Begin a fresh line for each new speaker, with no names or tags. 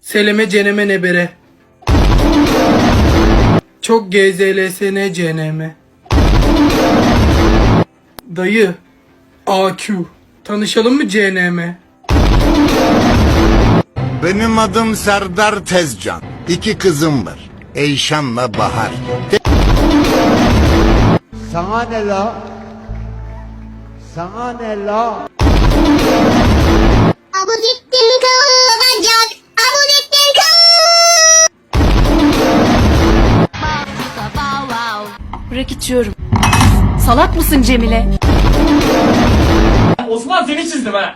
Seleme ceneme nebere. Çok GZLSN ceneme. Dayı. AQ. Tanışalım mı CNM?
Benim adım Serdar Tezcan. İki kızım var. Eyşan'la Bahar.
Sana ne la? Sana ne la?
Bırak içiyorum. Salak mısın Cemile?
Osman seni çizdim ha.